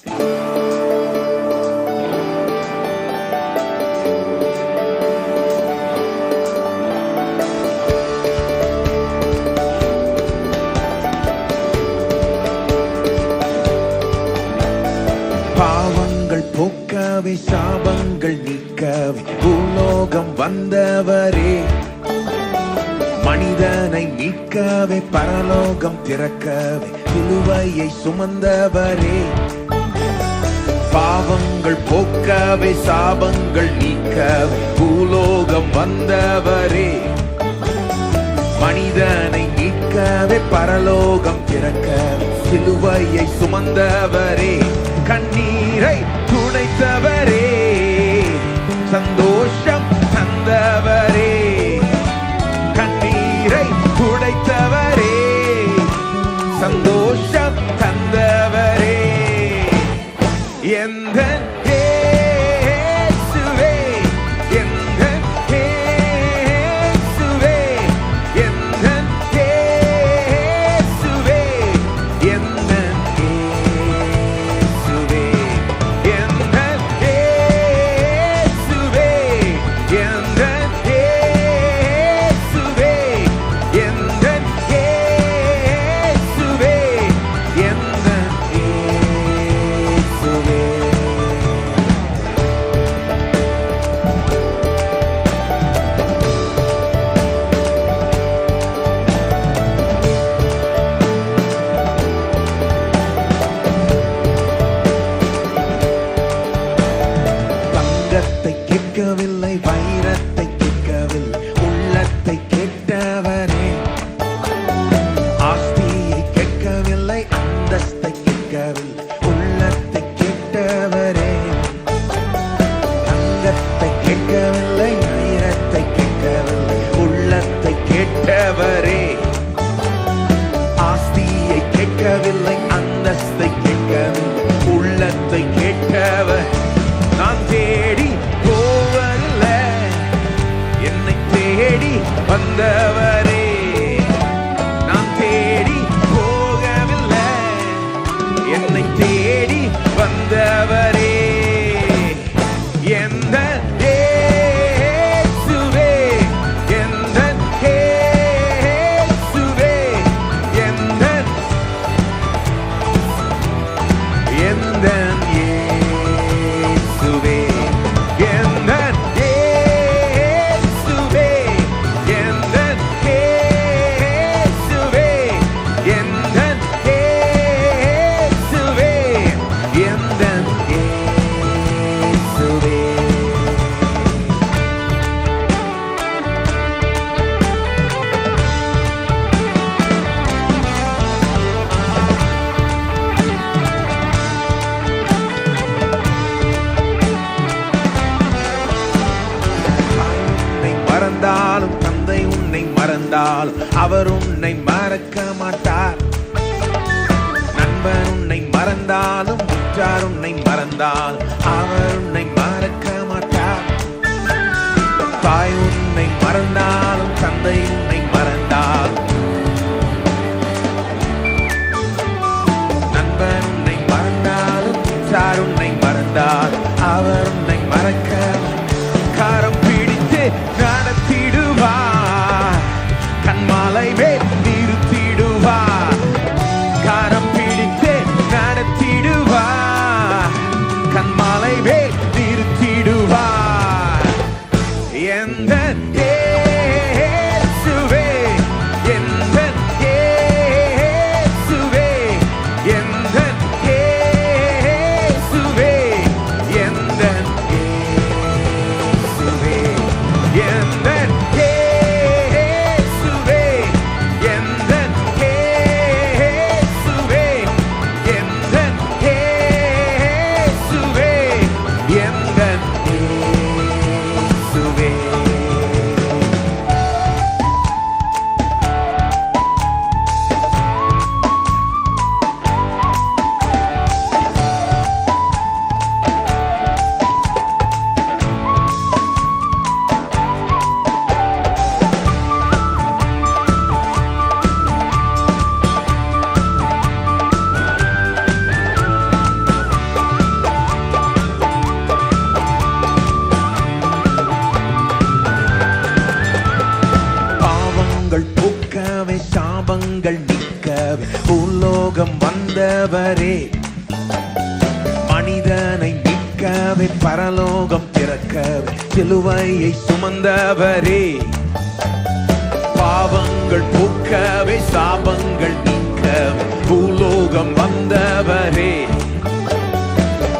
பாவங்கள் போக்கவே சாபங்கள் நீக்கவே பூலோகம் வந்தவரே. மனிதனை மீட்கவே பரலோகம் திறக்கவே சிலுவையை சுமந்தவரே. பாவங்கள் போக்கவை சாபங்கள் நீக்கவை பூலோகம் வந்தவரே. மனிதனை மீட்கவே பரலோகம் திறக்க சிலுவையை சுமந்தவரே. கண்ணீரை துடைத்தவரே. சந்தோஷம் தந்தவரே Navidad. மறந்தாலும் தந்தை உன்னை மறந்தாலும் அவர் உன்னை மறக்க மாட்டார். நண்பன் உன்னை மறந்தாலும் உற்றார் உன்னை மறந்தாலும் அவர் உன்னை மறக்க மாட்டார். தாய் உன்னை மறந்தாலும் தந்தை உன்னை கண்கள் நிற்க உலோகம் வந்தவரே. மனிதனை நிற்கவே பரலோகம் திறக்கவே சிலுவையை சுமந்தவரே. பாவங்கள் போக்கவே சாபங்கள் நீக்கவே பூலோகம் வந்தவரே.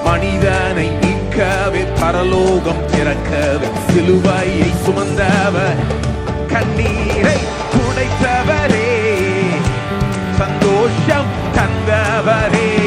மனிதனை நீக்கவே பரலோகம் திறக்கவே சிலுவையை சுமந்தவர் கண்ணீரை துடைத்தவரே. சந்தோஷம் தந்தவரே.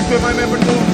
guys, we're my member too.